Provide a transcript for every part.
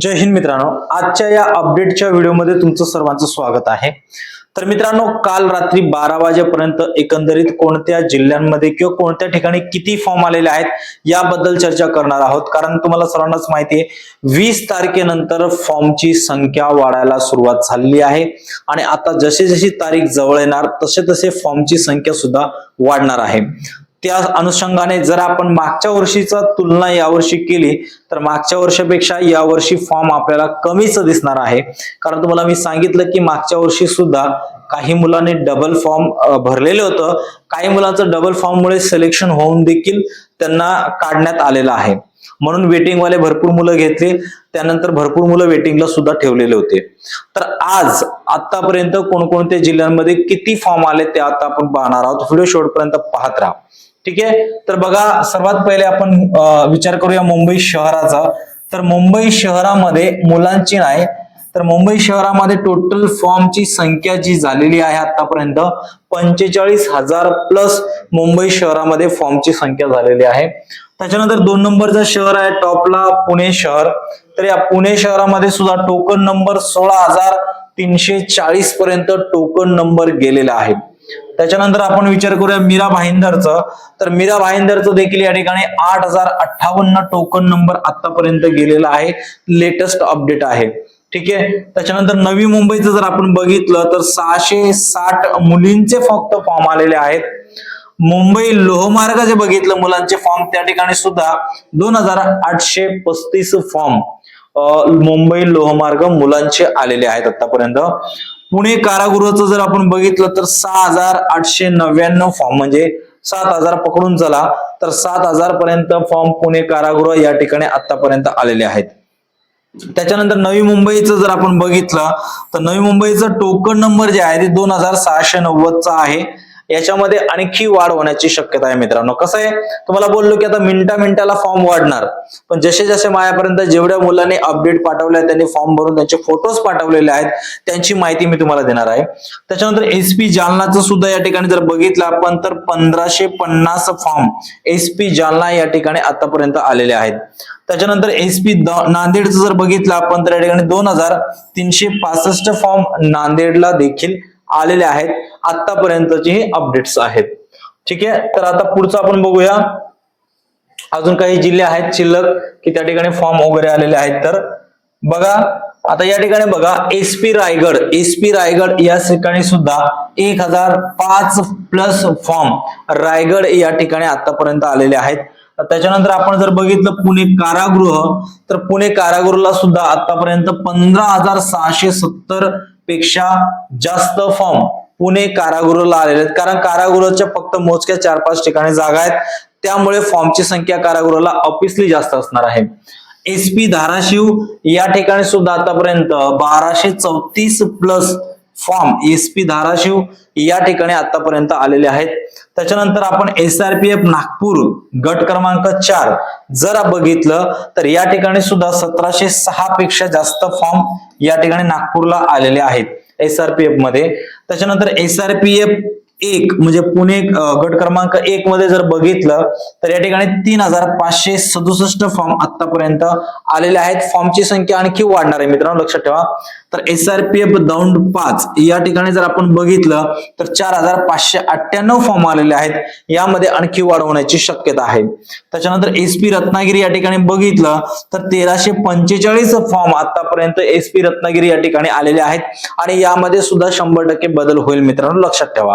जय हिंद मित्रांनो. आजच्या या अपडेटच्या व्हिडिओमध्ये तुमचं सर्वांचं स्वागत आहे. तर मित्रांनो काल रात्री बारा वाजेपर्यंत एकंदरीत कोणत्या जिल्ह्यांमध्ये किंवा कोणत्या ठिकाणी किती फॉर्म आलेले आहेत याबद्दल चर्चा करणार आहोत. कारण तुम्हाला सर्वांनाच माहिती आहे वीस तारखेनंतर फॉर्मची संख्या वाढायला सुरुवात झालेली आहे. आणि आता जशी जशी तारीख जवळ येणार तसे तसे फॉर्मची संख्या सुद्धा वाढणार आहे. त्या अनुषंगाने जर आपण मागच्या वर्षीचा तुलना यावर्षी केली तर मागच्या वर्षापेक्षा यावर्षी फॉर्म आपल्याला कमीच दिसणार आहे. कारण तुम्हाला मी सांगितलं की मागच्या वर्षी सुद्धा काही मुलांनी डबल फॉर्म भरलेलं होतं. काही मुलांचं डबल फॉर्ममुळे सिलेक्शन होऊन देखील त्यांना काढण्यात आलेलं आहे. म्हणून वेटिंगवाले वाले भरपूर मुलं घेतली त्यानंतर भरपूर मुलं वेटिंगला सुद्धा ठेवलेले होते. तर आज आतापर्यंत कोणकोणत्या जिल्ह्यांमध्ये किती फॉर्म आले ते आता आपण पाहणार आहोत. व्हिडिओ शेवटपर्यंत पाहत राहा. ठीक आहे? तर बघा सर्वात पहिले आपण विचार करूया मुंबई शहराचा. तर मुंबई शहरामध्ये मुलांची नाही तर मुंबई शहरामध्ये टोटल फॉर्मची संख्या जी झालेली आहे आतापर्यंत पंचेचाळीस हजार प्लस मुंबई शहरामध्ये फॉर्मची संख्या झालेली आहे. त्याच्यानंतर दोन नंबरचं शहर आहे टॉपला पुणे शहर. तर या पुणे शहरामध्ये सुद्धा टोकन नंबर सोळा हजार तीनशे चाळीस पर्यंत टोकन नंबर गेलेला आहे. त्याच्यानंतर आपण विचार करूया मीरा भाईंदरचं. तर मीरा भाईंदरचं देखील या ठिकाणी आठ हजार अठ्ठावन्न टोकन नंबर आतापर्यंत गेलेला आहे. लेटेस्ट अपडेट आहे. ठीक आहे? त्याच्यानंतर नवी मुंबईचं जर आपण बघितलं तर सहाशे साठ मुलींचे फक्त फॉर्म आलेले आहेत. मुंबई लोहमार्ग जे बघितलं मुलांचे फॉर्म त्या ठिकाणी सुद्धा दोन हजार आठशे पस्तीस फॉर्म मुंबई लोहमार्ग मुलांचे आलेले आहेत आतापर्यंत पुणे कारागृहाचं जर आपण बघितलं तर सहा हजार आठशे नव्याण्णव फॉर्म म्हणजे सात हजार पकडून चला तर सात हजार पर्यंत फॉर्म पुणे कारागृह या ठिकाणी आतापर्यंत आलेले आहेत. त्याच्यानंतर नवी मुंबईचं जर आपण बघितलं तर नवी मुंबईचं टोकन नंबर जे आहे ते दोन हजार सहाशे नव्वदचा आहे. याच्यामध्ये आणखी वाढ होण्याची शक्यता आहे मित्रांनो. कसं आहे? तुम्हाला बोललो की आता मिनिटा मिनिटाला फॉर्म वाढणार. पण जसे जसे माझ्यापर्यंत जेवढ्या मुलांनी अपडेट पाठवले आहेत त्यांनी फॉर्म भरून त्यांचे फोटोज पाठवलेले आहेत त्यांची माहिती मी तुम्हाला देणार आहे. त्याच्यानंतर एसपी जालनाचं सुद्धा या ठिकाणी जर बघितलं आपण तर पंधराशे पन्नास फॉर्म एसपी जालना या ठिकाणी आतापर्यंत आलेले आहेत. त्याच्यानंतर एसपी नांदेडचं जर बघितलं आपण तर या ठिकाणी दोन हजार तीनशे पासष्ट फॉर्म नांदेडला देखील आलेले आहेत. आतापर्यंतचे हे अपडेट्स आहेत. ठीक आहे? तर आता पुढचं आपण बघूया. अजून काही जिल्हे आहेत शिल्लक की त्या ठिकाणी फॉर्म वगैरे आलेले आहेत. तर बघा आता या ठिकाणी बघा एसपी रायगड. एसपी रायगड या ठिकाणी सुद्धा एक हजार पाच प्लस फॉर्म रायगड या ठिकाणी आतापर्यंत आलेले आहेत. त्याच्यानंतर आपण जर बघितलं पुणे कारागृह तर पुणे कारागृहला सुद्धा आतापर्यंत पंधरा हजार सहाशे सत्तर पेक्षा जास्त फॉर्म पुणे कारागृहाला आलेले आहेत. कारण कारागृहाच्या फक्त मोजक्या चार पाच ठिकाणी जागा आहेत. त्यामुळे फॉर्मची संख्या कारागृहाला ऑफिसली जास्त असणार आहे. एसपी धाराशिव या ठिकाणी सुद्धा आतापर्यंत बाराशे चौतीस प्लस फॉर्म एसपी धाराशिव या ठिकाणी आतापर्यंत आलेले आहेत. त्याच्यानंतर आपण S R P F Nagpur गट क्रमांक चार जर बघितलं तर या ठिकाणी सुद्धा सतराशे सहा पेक्षा जास्त फॉर्म या ठिकाणी नागपूरला आलेले आहेत एस आर पी एफमध्ये. त्याच्यानंतर एस आर पी एफ एक म्हणजे पुणे गट क्रमांक एक मध्ये जर बघितलं तर या ठिकाणी तीन हजार पाचशे सदुसष्ट फॉर्म आतापर्यंत आलेले आहेत. फॉर्मची संख्या आणखी वाढणार आहे मित्रांनो लक्षात ठेवा. तर S R P F Daund पाच या ठिकाणी जर आपण बघितलं तर चार हजार पाचशे अठ्ठ्याण्णव फॉर्म आलेले आहेत. यामध्ये आणखी वाढ होण्याची शक्यता आहे. त्याच्यानंतर एस पी रत्नागिरी या ठिकाणी बघितलं तर तेराशे पंचेचाळीस फॉर्म आतापर्यंत एस पी रत्नागिरी या ठिकाणी आलेले आहेत. आणि यामध्ये सुद्धा शंभर टक्के बदल होईल मित्रांनो लक्षात ठेवा.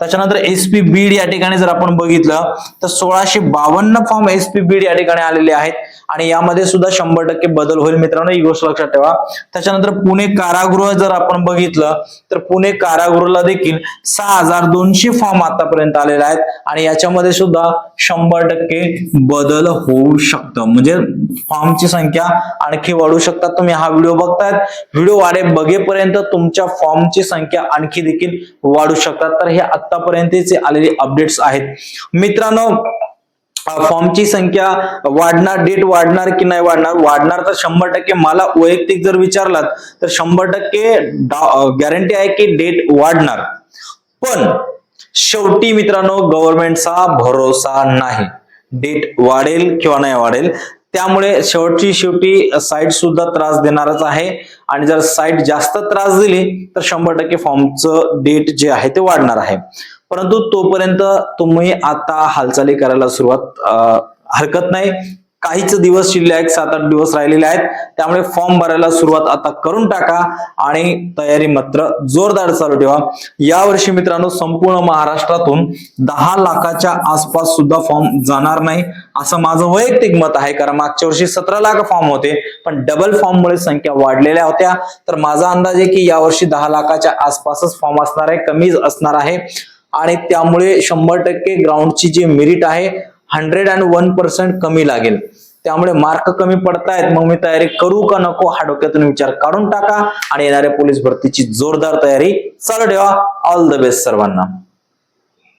त्याच्यानंतर एसपी बीड या ठिकाणी जर आपण बघितलं तर सोळाशे बावन्न फॉर्म एसपी बीड या ठिकाणी आलेले आहेत. आणि यामध्ये सुद्धा शंभर टक्के बदल होईल मित्रांनो ही गोष्ट लक्षात ठेवा. त्याच्यानंतर पुणे कारागृह जर आपण बघितलं तर पुणे कारागृहाला देखील सहा हजार दोनशे फॉर्म आतापर्यंत आलेले आहेत. आणि याच्यामध्ये सुद्धा शंभर टक्के बदल होऊ शकतं. म्हणजे फॉर्मची संख्या आणखी वाढू शकतात. तुम्ही हा व्हिडिओ बघतायत. व्हिडिओ वाढे बघेपर्यंत तुमच्या फॉर्मची संख्या आणखी देखील वाढू शकतात. तर हे आतापर्यंतचे आलेले अपडेट्स आहेत. मित्रांनो फॉर्मची संख्या वाढणार डेट वाढणार की नाही वाढणार? वाढणार तर शंभर टक्के. मला वैयक्तिक जर विचारलात तर शंभर टक्के गॅरंटी आहे की डेट वाढणार. पण शेवटी मित्रांनो गव्हर्नमेंटचा भरोसा नाही. डेट वाढेल किंवा नाही वाढेल त्यामुळे शेवटची शेवटी साईट सुद्धा त्रास देणारच आहे. आणि जर साईट जास्त त्रास दिली तर शंभर टक्के फॉर्मचं डेट जे आहे ते वाढणार आहे. परंतु तोपर्यंत तुम्ही आता हालचाली करायला सुरुवात हरकत नाही. काहीच दिवस शिल्ले आहेत सात आठ दिवस राहिलेले आहेत. त्यामुळे फॉर्म भरायला सुरुवात आता करून टाका आणि तयारी मात्र जोरदार चालू ठेवा. यावर्षी मित्रांनो संपूर्ण महाराष्ट्रातून दहा लाखाच्या आसपास सुद्धा फॉर्म जाणार नाही असं माझं वैयक्तिक मत आहे. कारण मागच्या वर्षी सतरा लाख फॉर्म होते पण डबल फॉर्ममुळे संख्या वाढलेल्या होत्या. तर माझा अंदाज आहे की यावर्षी दहा लाखाच्या आसपासच फॉर्म असणार आहे कमीच असणार आहे. आणि त्यामुळे शंभर टक्के ग्राउंडची जी मेरिट आहे हंड्रेड अँड वन पर्सेंट कमी लागेल. त्यामुळे मार्क कमी पडतायत मग मी तयारी करू का नको हा डोक्यातून विचार काढून टाका आणि येणाऱ्या पोलीस भरतीची जोरदार तयारी चालू ठेवा. ऑल द बेस्ट सर्वांना.